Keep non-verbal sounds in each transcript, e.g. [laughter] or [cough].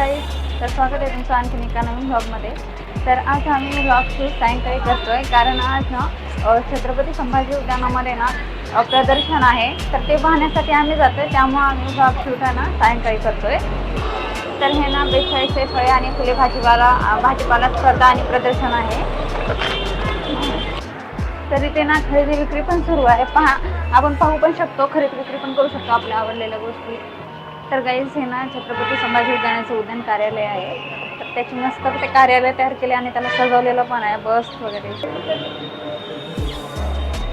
Good तर स्वागत आहे तुमचं आणखीन एका नवीन ब्लॉगमध्ये तर आज आम्ही ब्लॉग शूट सायंकाळी करतो आहे कारण आज ना छत्रपती संभाजी उद्यानामध्ये ना प्रदर्शन आहे. तर ते पाहण्यासाठी आम्ही जातो आहे त्यामुळं आम्ही ब्लॉग शूट आहे ना सायंकाळी करतोय. तर हे ना बेचाळीसशे फळे आणि फुले भाजीपाला भाजीपाला स्पर्धा आणि प्रदर्शन आहे. तर इथे ना खरेदी विक्री पण सुरू आहे. पहा आपण पाहू पण शकतो खरेदी विक्री पण करू शकतो आपल्या आवडलेल्या गोष्टी. तर गाईज हे ना छत्रपती संभाजी उद्यानाचं उद्यान कार्यालय आहे. तर त्याची मस्त ते कार्यालय तयार केले आणि त्याला सजवलेलं पण आहे बस वगैरे.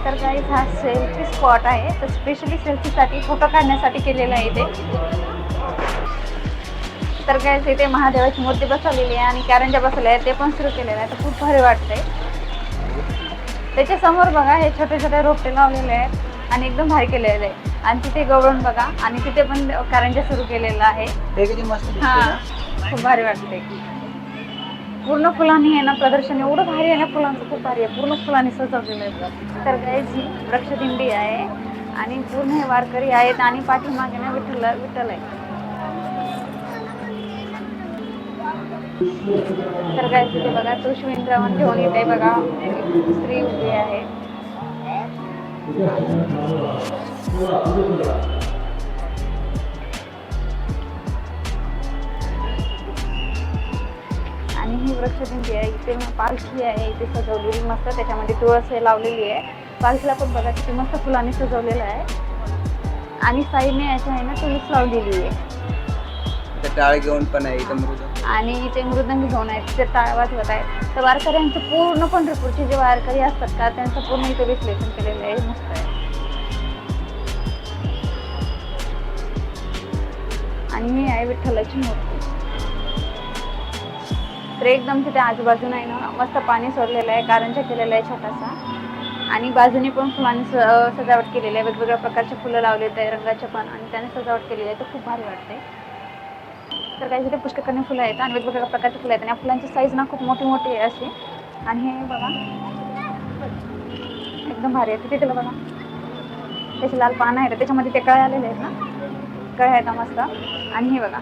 तर गाईज हा सेल्फी स्पॉट आहे. तर स्पेशली सेल्फीसाठी फोटो काढण्यासाठी केलेला आहे इथे. तर काय इथे महादेवाची मूर्ती बसवलेली आहे आणि कॅरंजा बसवल्या आहे ते पण सुरू केलेलं आहे. तर खूप भारी वाटतंय. त्याच्यासमोर बघा हे छोटे छोटे रोपटे लावलेले आहेत आणि एकदम भारी केलेले आहे. आणि तिथे गवळण बघा. आणि तिथे पण कारंजा सुरू केलेला आहे. हे किती मस्त हा ना? खूप भारी वाटते पूर्ण फुलांनी आहे ना प्रदर्शन. एवढं भारी आहे ना फुलांचं खूप भारी आहे. पूर्ण फुलांनी सजवलेलं आहे तर गाईज ही वृक्षदिंडी आहे. आणि पूर्ण हे वारकरी आहेत आणि पाठीमागे ना विठ्ठल विठ्ठल आहे. तर काय तिथे बघा तो शिवेंद्रावन घेऊन येते बघा. एक स्त्री उभी आहे. आणि ही वृक्षदिंडी आहे इथे पालखी आहे इथे सजवलेली मस्त त्याच्यामध्ये तुळस हे लावलेली आहे. पालखीला पण बघा किती मस्त फुलांनी सजवलेलं आहे. आणि साईडने याच्या आहे ना तुळस लावलेली आहे. टाळ घेऊन पण आहे इथं मृदंग आणि इथे मृदंग घेऊन आहेत तिथे टाळ वाजवत आहेत. तर वारकऱ्यांचं पूर्ण पंढरपूरचे जे वारकरी असतात का त्यांचं पूर्ण इथे विश्लेषण केलेलं आहे. मस्त आहे. आणि मी आहे विठ्ठलाची मूर्ती. तर एकदम तिथे आजूबाजूला आहे ना मस्त पाणी सोडलेलं आहे कारंजा केलेला आहे छोटासा. आणि बाजूने पण फुलांनी स सजावट केलेली आहे वेगवेगळ्या प्रकारचे फुलं लावलेत आहे रंगाचे पण आणि त्याने सजावट केलेली आहे तर खूप भारी वाटते तर काही तिथे पुष्कळने फुलं आहेत आणि वेगवेगळ्या प्रकारची फुलं आहेत आणि या फुलांची साईज ना खूप मोठी मोठी आहे अशी. आणि हे बघा एकदम भारी आहे. तिथे बघा? त्याचे लाल पानं आहेत त्याच्यामध्ये ते कळे आलेले आहेत ना? कळे आहेत ना मस्त. आणि हे बघा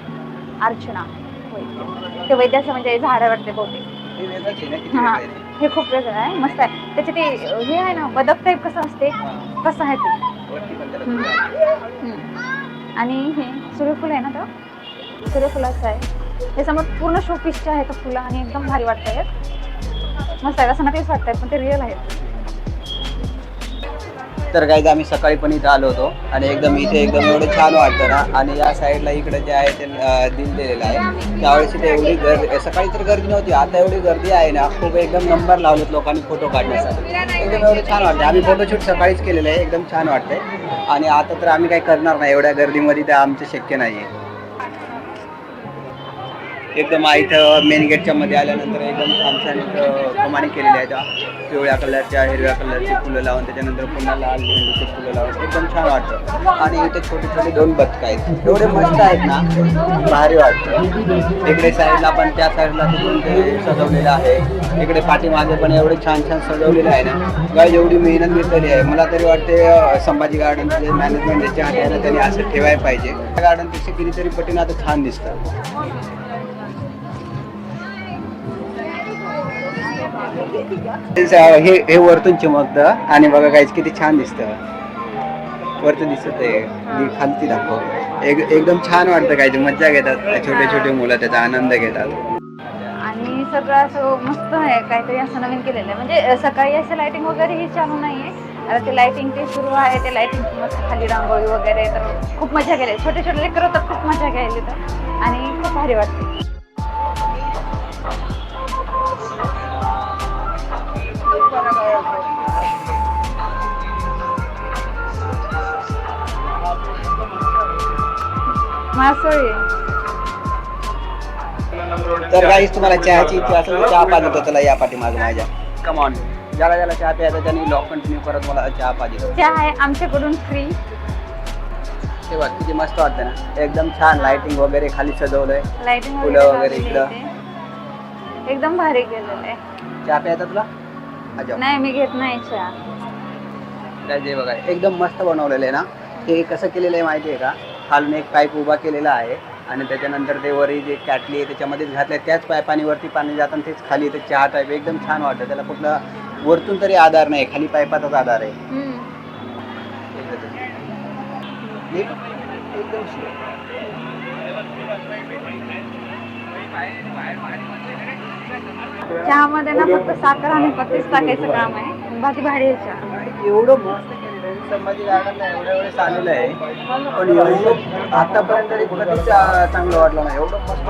अर्चना. होय. ते वैद्याचं म्हणजे झाडं वाटते बहुतेक. हे हा खूप वेगळं आहे मस्त आहे. त्याचे ते हे आहे ना बदक टाईप कसं असते. कसं आहे ते. आणि हे सूर्यफूल आहे ना तो? सूर्यफुलाचं आहे. हे समोर पूर्ण शोपीसचे आहेत फुलं आणि एकदम भारी वाटत आहेत मस्त आहे. असं नक्कीच वाटत आहेत पण ते रिअल आहेत. तर काही आम्ही सकाळी पण इथं आलो होतो आणि एकदम इथे एकदम एवढं छान वाटतं ना. आणि या साईडला इकडे जे आहे ते दिल दिलेलं आहे. त्यावेळेस इथे एवढी गर्दी सकाळी तर गर्दी नव्हती. आता एवढी गर्दी आहे ना खूप एकदम नंबर लावलेत लोकांनी फोटो काढण्यासाठी. एकदम एवढं छान वाटतं आम्ही फोटोशूट सकाळीच केलेलं आहे. एकदम छान वाटतंय. आणि आता तर आम्ही काही करणार नाही. एवढ्या गर्दीमध्ये ते आमचं शक्य नाही आहे एकदम इथं मेन गेटच्या मध्ये आल्यानंतर एकदम छान छान इथं कमानी केलेली आहे त्या पिवळ्या कलरच्या हिरव्या कलरची फुलं लावून त्याच्यानंतर पुन्हा लाल झेंडूची फुलं लावून एकदम छान वाटतं. आणि इथे छोटे छोटे दोन बदक आहेत. एवढे मस्त आहेत ना भारी वाटतं. इकडे साईडला पण त्या साईडला तिथून ते सजवलेलं आहे. इकडे पाठीमागे पण एवढे छान छान सजवलेलं आहे ना. गाय एवढी मेहनत घेतलेली आहे. मला तरी वाटते संभाजी गार्डन जे मॅनेजमेंट ज्याच्या आहे ना त्यांनी असं ठेवायला पाहिजे. गार्डनपेक्षा कितीतरी पटीनं आता छान दिसतं. हे हे वरतून चमकतं आणि बघा गाईज किती छान दिसतं. वरतून दिसत आहे खालती दाखव. एक एकदम छान वाटतं काय मज्जा घेतात. छोटे छोटे मुलं त्याचा आनंद घेतात. आणि सगळं असं मस्त आहे. काहीतरी असं नवीन केलेलं आहे. म्हणजे सकाळी असं लाइटिंग वगैरे हे चालू नाही आहे आता ते लाइटिंग ते सुरू आहे. ते लाइटिंग मस्त खाली रांगोळी वगैरे. तर खूप मजा केली. छोटे छोटे लेकर तर खूप मजा घ्यायली तर. आणि खूप भारी वाटते. मासोळी. तर गाईज तुम्हाला चहाची इच्छा असेल तर चहा पाहिजे होतं त्याला या पाठी माझं माझ्या कमॉन ज्याला ज्याला चहा प्यायचा त्यांनी लॉक कंटिन्यू करत मला चहा पाहिजे चहा आहे आमच्याकडून फ्री ते बघ किती मस्त वाटतं ना. एकदम छान लाइटिंग वगैरे खाली सजवलंय. लाइटिंग फुलं वगैरे इकडं. एकदम भारी केलेलं आहे. चहा प्यायचा तुला? नाही मी घेत नाही चहा. बघा एकदम मस्त बनवलेलं आहे ना? हे कसं केलेलं आहे माहिती आहे का? खालून एक पाईप उभा केलेला आहे आणि त्याच्यानंतर ते वरी जे कॅटली आहे त्याच्यामध्येच घातले त्याच पायपाने वरती पाणी जाताना तेच खाली ते चहा टाईप एकदम छान वाटतं. त्याला कुठला वरतून तरी आधार नाही. खाली पायपाचाच आधार आहे. हम्म. एकदम slow. चहामध्ये ना फक्त साखर आणि पत्तीच टाकायचं काम आहे. बाकी भारी आहे चहा एवढं मस्त. आहे संभाजी गार्डन एवढ्या वेळेस आलेलं आहे. पण एवढं आतापर्यंत तरी कधीच चांगलं वाटलं नाही. एवढं मस्त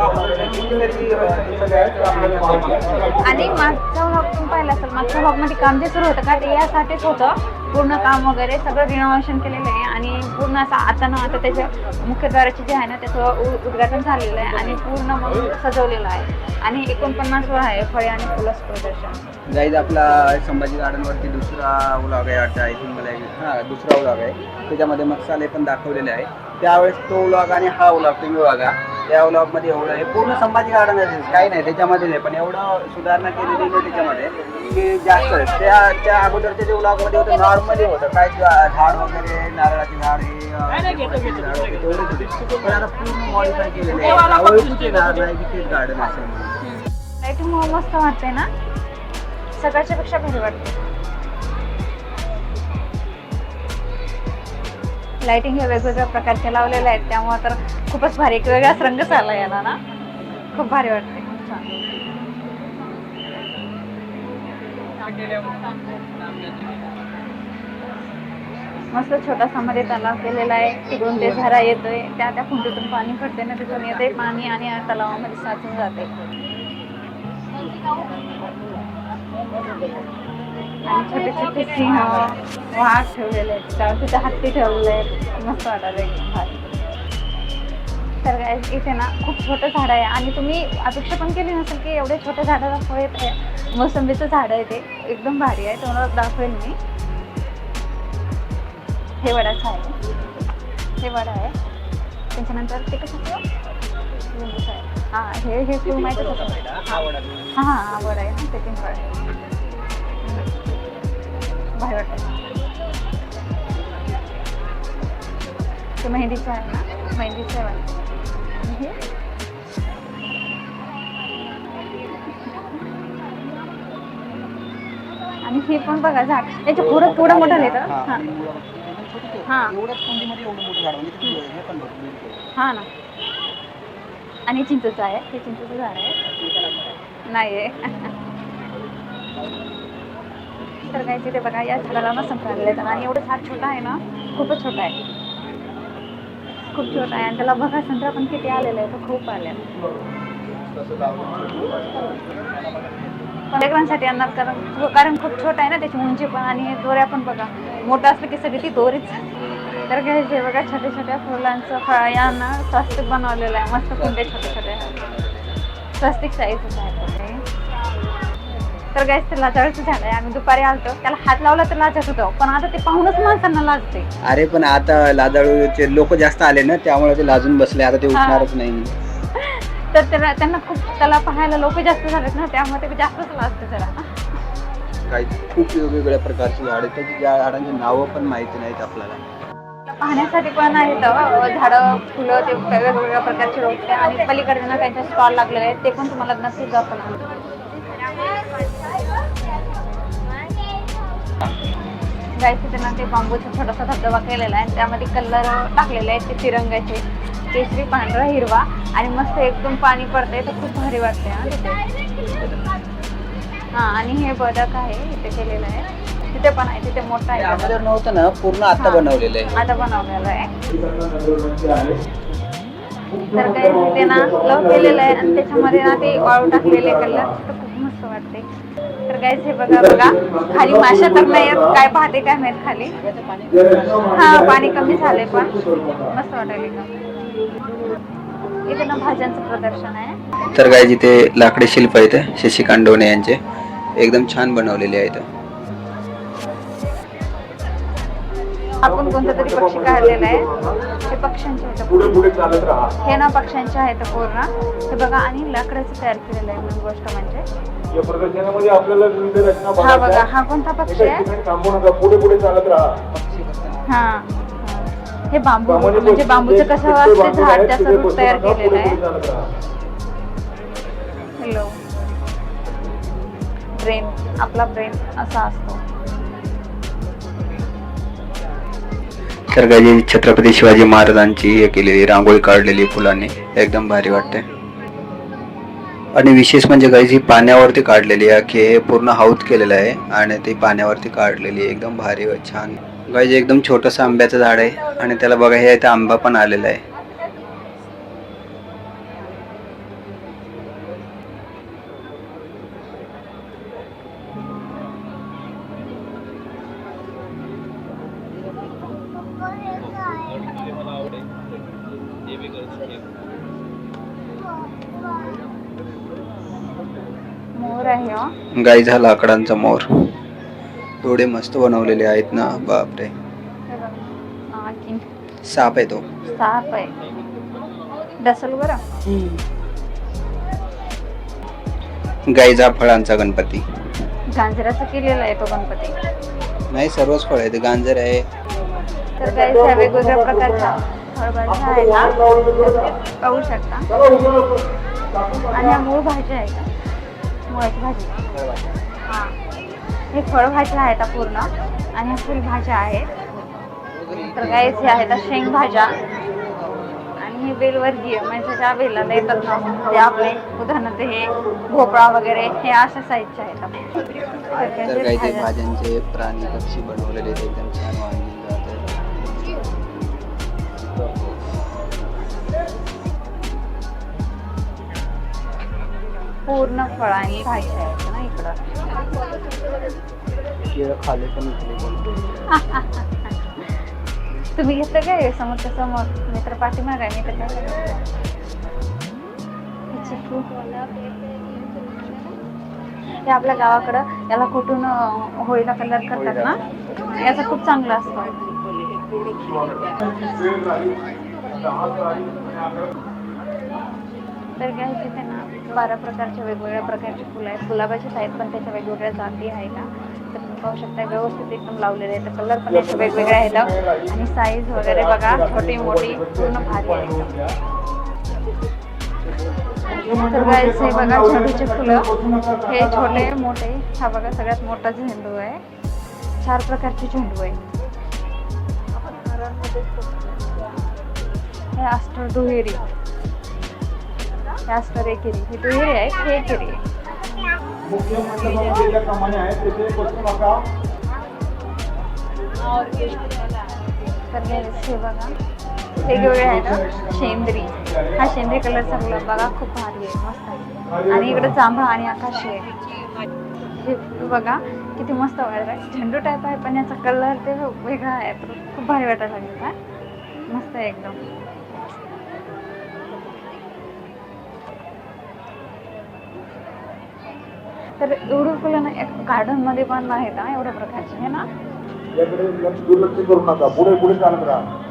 आणि मागचा व्लॉग तुम्ही पाहिला असेल मागच्या भागमध्ये काम जे सुरू होतं का? ते यासाठीच होतं. पूर्ण काम वगैरे सगळं रिनोव्हेशन केलेलं आहे आणि पूर्ण असं आता ना आता त्याच्या मुख्यद्वाराचे जे आहे ना त्याचं उद्घाटन झालेलं आहे आणि पूर्ण मग सजवलेलं आहे. आणि एकोणपन्नास वर आहे फळे आणि फुलस प्रदर्शन. जाईज आपला संभाजी गार्डनवरती दुसरा व्लॉग आहे वाटतं आय थिंक मला हा दुसरा व्लॉग आहे. त्याच्यामध्ये मसाले पण दाखवलेले आहे. त्यावेळेस तो व्लॉग आणि हा व्लॉग तुम्ही बघा. त्या व्लॉगमध्ये एवढं आहे. पूर्ण संभाजी गार्डन आहे. काही नाही त्याच्यामध्ये नाही. पण एवढं सुधारणा केलेली आहे त्याच्यामध्ये की जास्त. त्या त्या अगोदरच्या जे व्लॉगमध्ये होतं नॉर्मली होतं. काय झाड वगैरे नारळाचे झाड हे होते. पण आता पूर्ण मॉडिफाय केलेलं आहे. नाही गार्डन. असेल लाईटिंग मस्त वाटते ना? सगळ्याच्या पेक्षा भारी वाटते. लाइटिंग हे वेगवेगळ्या प्रकारच्या लावलेले आहेत त्यामुळे तर खूपच भारी एक वेगळाच रंगच आला याला ना? खूप भारी वाटते खूप छान मस्त छोटासा मध्ये तलाव केलेला आहे तिकडून ते झरा येतोय त्या त्या खुंटीतून पाणी पडते ना तिथून येते पाणी आणि तलावामध्ये साचून जाते आणि छोटे छोटे सिंह वाघ ठेवलेले आहेत. तिथे हत्ती ठेवलेले आहेत. मस्त वाटायला एकदम भारी. तर काय इथे ना खूप छोटं झाड आहे. आणि तुम्ही अपेक्षा पण केली नसेल की एवढे छोट्या झाडाला फळ येत आहे मोसंबीचं झाड आहे ते. एकदम भारी आहे. तुम्हाला दाखवेल मी. हे वडाचं आहे. हे वडा आहे. त्याच्यानंतर ते कसं लिंबूचं आहे. हां हे हे फूल माहीतच हां. हां हां वड आहे ना भारी वाटतं. ते मेहंदीचं आहे ना? मेहंदीचं आहे. आणि हे? आणि हे पण बघा झाड. त्याच्या पुढं केवढं मोठं येतं हां. हां. म्हणजे हे. हां ना. आणि चिंचेचं आहे. हे चिंचेचं झाड आहे. नाही आहे तर काय तिथे बघा या झाडाला ना संक्रांत येतात आणि एवढं झाड छोटा आहे ना खूपच छोटा आहे. खूप छोटा आहे. आणि त्याला बघा संत्रा पण किती आलेलं आहे. तो खूप आले लेकरांसाठी आणणार कारण कारण खूप छोटा आहे ना त्याची उंची पण आणि दोऱ्या पण बघा. मोठं असलं की सगळी ती दोरीच. तर घ्यायचे बघा छोट्या छोट्या फुलांचं फळ यांना स्वस्तिक बनवलेलं आहे. मस्त कुंडे छोटे छोटे स्वस्तिक साईजच आहे तर गायच ते लाजाळूचं आहे आम्ही दुपारी आलतो. त्याला हात लावला तर लाजत होतो. पण आता ते पाहूनच माणसांना लाजते. अरे पण आता लाजाळूचे लोक जास्त आले ना त्यामुळे ते लाजून बसले. आता ते उठणारच नाही. तर त्याला त्यांना खूप त्याला पाहायला लोक जास्त झालेत ना त्यामुळे ते जास्तच लाजते जरा काही खूप वेगवेगळ्या प्रकारची झाडे त्याची ज्या झाडांची नावं पण माहिती नाहीत आपल्याला. पाहण्यासाठी पण आहेत झाडं फुलं ते वेगवेगळ्या प्रकारचे रोपटे आणि पलीकडे ना त्यांचे स्टॉल लागलेले आहेत ते पण तुम्हाला नक्कीच दाखवणार. जायचं त्यांना ते बांबूचा छोटासा धबधबा केलेला आहे त्यामध्ये कलर टाकलेले आहेत ते तिरंगाचे. केशरी पांढरा हिरवा आणि मस्त एकदम पाणी पडतंय तर खूप भारी वाटते हा. तिथे हां आणि हे बदक आहे इथे केलेलं आहे. तिथे पण आहे तिथे मोठा आहे. अगोदर नव्हतं ना पूर्ण आता हा. बनवलेलं आहे. आता बनवलेलं आहे. तर काय तिथे ना लव केलेलं आहे आणि त्याच्यामध्ये ना ते वाळू टाकलेले कलर तर खूप मस्त वाटते. तर काय हे बघा बघा. खाली माशा तर नाही आहेत काय पाहते काय माहीत खाली? हा पाणी कमी झाले पण. मस्त वाटायला एकदम. इथे ना भाज्यांचं प्रदर्शन आहे. तर काय जिथे लाकडी शिल्प आहेत शशिकांत डोणे यांचे. एकदम छान बनवलेले आहेत आपण कोणता तरी पक्षी काढलेला आहे. हे पक्ष्यांचे आहेत. हे ना पक्ष्यांचे आहेत पूर्ण. हे बघा आणि लाकडाचं तयार केलेलं आहे मेन गोष्ट म्हणजे. हा बघा हा कोणता पक्षी आहे? हा हा. हे बांबू म्हणजे बांबूचं कसं असते? झाड त्याचं रूप तयार केलेलं आहे. हॅलो ब्रेन आपला ब्रेन असा असतो. तर काही छत्रपती शिवाजी महाराजांची हे केलेली रांगोळी काढलेली फुलांनी. एकदम भारी वाटते आणि विशेष म्हणजे काही जी पाण्यावरती काढलेली आहे की हे पूर्ण हाऊत केलेलं आहे आणि ती पाण्यावरती काढलेली आहे. एकदम भारी व छान. गाईज एकदम छोटंसं आंब्याचं झाड आहे आणि त्याला बघा हे इथे आंबा पण आलेला आहे. मोर आहे हो. गाईज हा लाकडांचा मोर. एवढे मस्त बनवलेले आहेत ना बापरे. हे बघा. आणखीन. साप आहे तो. साप आहे. डसल बरं. गाईज फळांचा गणपती. गांजराचा केलेला आहे तो गणपती. नाही सर्वच फळ आहे गांजर आहे. तर काही वेगवेगळ्या प्रकारच्या फळभाज्या आहेत ना ते पाहू शकता. आणि ह्या मूळ भाज्या आहेत. का मुळाची भाजी. हां. हे फळभाज्या आहेत पूर्ण. आणि ह्या फुलभाज्या आहेत. तर काहीच हे आहेत शेंग भाज्या आणि हे बेलवर्गीय म्हणजे ज्या बेलाला येतात ना ते आपले उदाहरणार्थ हे भोपळा वगैरे हे अशा साईजचे आहेत. भाज्या- भाज्यांचे प्राणी पक्षी बनवलेले एकदम छान पूर्ण फळ आणि भाज्या आहेत ना इकडं. खाले पण. [laughs] तुम्ही घेतलं काय समोर मी तर पाठीमाग आहे मी तर काय हे आपल्या गावाकडं याला कुठून अं, होळीला कलर करतात ना? याचा खूप चांगला असतो. तर काय तिथे ना बारा प्रकारच्या वेगवेगळ्या प्रकारची फुलं आहेत. गुलाबाचीच आहेत पण त्याच्या वेगवेगळ्या जाती आहे का? तर तुम्ही पाहू शकता व्यवस्थित एकदम लावलेले आहेत. तर कलर पण याचे वेगवेगळे आहेत. आणि साईज वगैरे बघा छोटी मोठी पूर्ण भारी आहे. तर guys, हे बघा झेंडूचे फुलं. हे छोटे मोठे. हा बघा सगळ्यात मोठा झेंडू आहे. चार प्रकारचे झेंडू आहे. हे अस्टर दुहेरी. हे एक एकेरी हे दुहेरी आहे हे एकेरी आहे मुख्य मंडपामध्ये ज्या कमानी तिथे बसू नका तर हे हे बघा. वेगवेगळे आहेत शेंद्री. हा शेंद्री कलरचा गुलाब बघा खूप भारी आहे मस्त आहे. आणि इकडे जांभळा आणि आकाशी आहे. हे बघा किती मस्त वाटत आहे. झेंडू टाईप आहे पण याचा कलर ते वेगळा आहे. खूप भारी वाटायला लागेल काय मस्त आहे एकदम. तर एवढं फुलं ना एक गार्डनमध्ये पण आहेत ना एवढ्या प्रकारचे हे ना? याकडे लक्ष दुर्लक्ष करू नका. पुढे पुढे चालत राहा.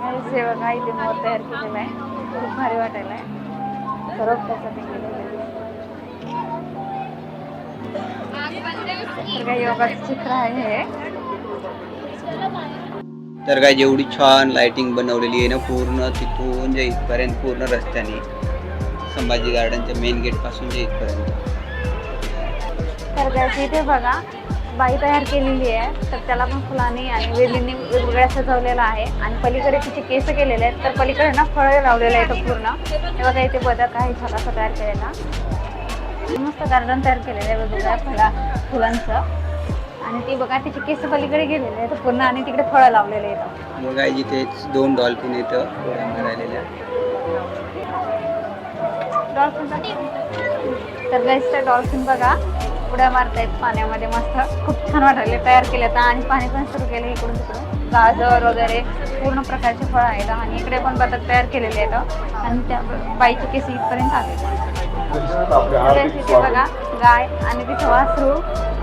काही सेवा काही ते मोर तयार केलेला आहे. खूप भारी वाटायला आहे. सर्व त्याचं ते केलेलं आहे तर काही योगाचं चित्र आहे हे. तर काय जेवढी छान लाइटिंग बनवलेली आहे ना पूर्ण तिथून जे इथपर्यंत पूर्ण रस्त्याने. संभाजी गार्डनच्या मेन गेटपासून जे इथपर्यंत. तर त्याची इथे बघा बाई तयार केलेली आहे तर त्याला पण फुलांनी आणि वेलींनी वेगवेगळ्या सजवलेलं आहे. आणि पलीकडे तिचे केस केलेले आहेत तर पलीकडे ना फळं लावलेले आहेत पूर्ण. हे बघा इथे बदक आहे छोटासा तयार केलेला. मस्त गार्डन तयार केलेलं आहे वेगवेगळ्या फळा फुलांचं. आणि ती बघा तिचे केस पलीकडे गेलेले आहेत पूर्ण आणि तिकडे फळं लावलेले आहेत. काय जिथे दोन डॉल्फिन इथं मारायलेल्या. डॉल्फिन तर गाईस डॉल्फिन बघा. उड्या मारतायत पाण्यामध्ये मस्त. खूप छान वाटायले तयार केले आता. आणि पाणी पण सुरू केलं इकडून तिकडून. गाजर वगैरे पूर्ण प्रकारचे फळं आहेत. आणि इकडे पण बदक तयार केलेले आहेत. आणि त्या बाईचे केस इथपर्यंत आले. तर तिथे बघा गाय आणि तिथे वासरू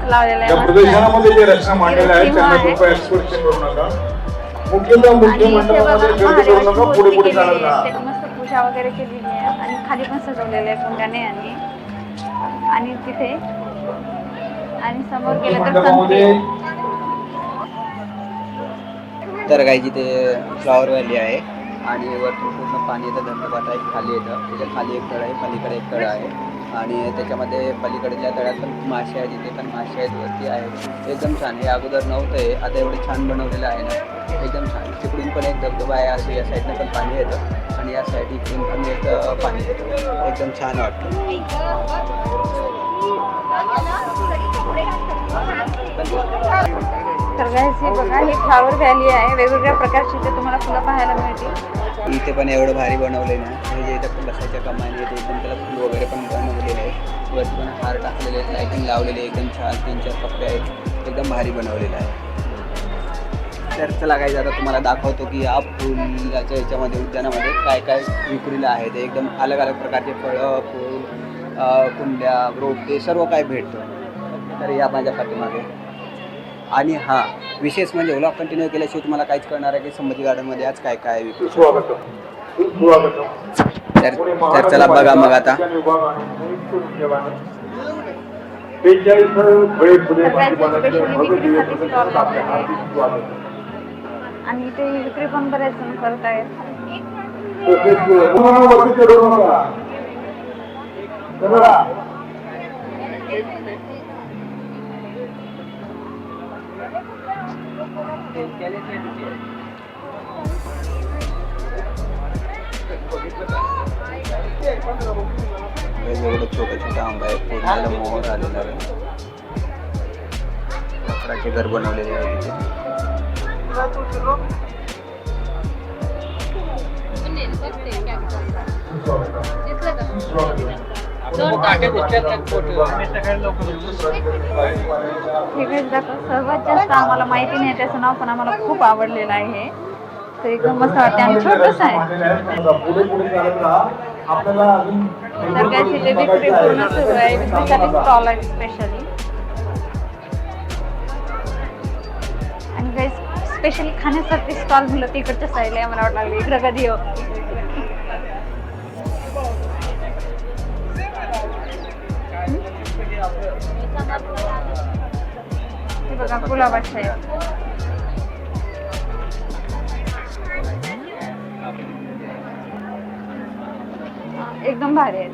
लावलेलं आहे. मस्त पूजा वगैरे केलेली आहे. आणि खाली पण सजवलेलं आहे कुंड्याने आणि आणि तिथे. आणि समोर गेलं तर संत्री. तर काही जिथे फ्लॉवर व्हॅली आहे आणि वरतून पूर्ण पाणी येतं धबधबाट आहे खाली येतं. त्याच्याखाली एक तळ आहे पलीकडे एक तळ आहे. आणि त्याच्यामध्ये पलीकडच्या तळ्यात पण मासे आहेत तिथे पण मासे आहेत वरती आहे एकदम छान हे अगोदर नव्हतं आहे आता एवढे छान बनवलेलं आहे ना. एकदम छान. तिकडून पण एक धबधबा आहे असं या साईडनं पण पाणी येतं. आणि या साईड इकडून पण एक पाणी येतं. एकदम छान वाटतं. तर हे बघा ही फ्लावर व्हॅली आहे. वेगवेगळ्या प्रकारची इथे तुम्हाला फुलं पाहायला मिळतील. इथे पण एवढं भारी बनवले ना हे जे इथं पण बसायच्या कमानी आहे ते एकदम त्याला फुल वगैरे पण बनवलेले आहे वरती पण हार टाकलेले आहेत लायटिंग लावलेली आहे. एकदम छान तीन चार कपडे आहेत. एकदम भारी बनवलेलं आहे. तर चला काय आता तुम्हाला दाखवतो की या फुलाच्या ह्याच्यामध्ये उद्यानामध्ये काय काय विक्रीला आहे ते एकदम अलग अलग प्रकारचे फळं फूल अं, कुंड्या रोपटे सर्व काय भेटतं. तर या माझ्या पाठीमागे. आणि हां विशेष म्हणजे व्लॉग कंटिन्यू केल्याशिवाय तुम्हाला काहीच कळणार आहे की संमती गार्डनमध्ये आज काय काय तर तर चला बघा मग आता. बेचाळीस फळे फुले specially भव्य दिवे विक्रीसाठी प्रदर्शन stall आपल्या हार्दिक स्वागत. आणि इथे विक्री पण बरेच जण करत आहेत तसेच वेगवेगळे छोटे छोटे आहेत पूर्ण मोहर आलेला आहे. लाकडाचे घर बनवलेले आहे तिथे सर्वात जास्त आम्हाला माहिती नाही त्याचं नाव पण आम्हाला खूप आवडलेलं आहे. ते एकदम मस्त वाटते आणि छोटस आहे. आपल्याला पूर्ण सुरू आहे विक्रीसाठी स्टॉल आहे स्पेशली स्पेशली खाण्यासाठी स्टॉल म्हणलं तिकडच्या साईडला मला वाटलं लागलं इकडं कधी हो बघा गुलाबाचे आहे. एकदम भारी आहेत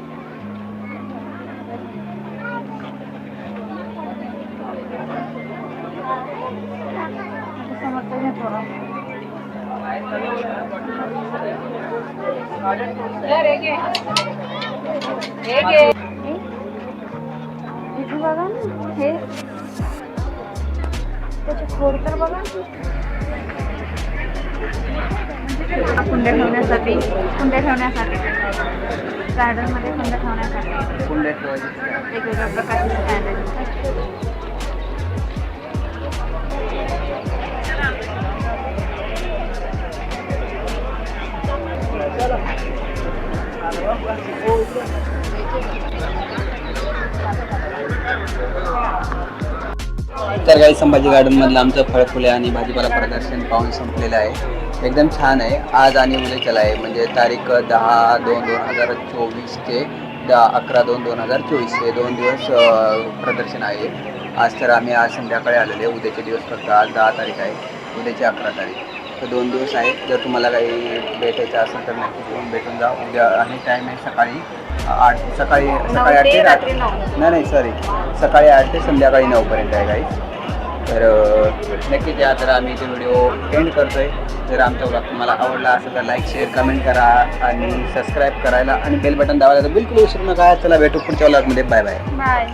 आता समोरचं घे थोडं. हे? इथे बघा ना हे. त्याचे खोड तर बघा कुंड्या ठेवण्यासाठी कुंड्या ठेवण्यासाठी. गार्डनमध्ये कुंड्या ठेवण्यासाठी वेगवेगळ्या प्रकारचे स्टँड आहेत तर काही संभाजी गार्डनमधलं आमचं फळफुले आणि भाजीपाला प्रदर्शन पाहून संपलेलं आहे. एकदम छान आहे. आज आणि उद्याच्याला आहे. म्हणजे तारीख दहा दोन दोन हजार चोवीस ते दहा अकरा दोन दोन हजार चोवीस. हे दोन दिवस प्रदर्शन आहे. आज तर आम्ही आज संध्याकाळी आलेले उद्याचे दिवस फक्त आज दहा तारीख आहे. उद्याची अकरा तारीख. तर दोन दिवस आहेत जर तुम्हाला काही भेटायचं असेल तर नक्की येऊन भेटून जा. उद्या आणि टाईम आहे सकाळी आठ सकाळी सकाळी आठ ते ते रात्री. नाही नाही सॉरी सकाळी आठ ते संध्याकाळी नऊपर्यंत आहे काही तर नक्कीच या तर आम्ही इथे व्हिडिओ एंड करतो आहे जर आमचा ब्लॉग तुम्हाला आवडला असेल तर लाईक शेअर कमेंट करा आणि सबस्क्राईब करायला आणि बेल बटन दाबायला तर बिलकुल विसरू नका. चला भेटू पुढच्या ब्लॉगमध्ये बाय बाय बाय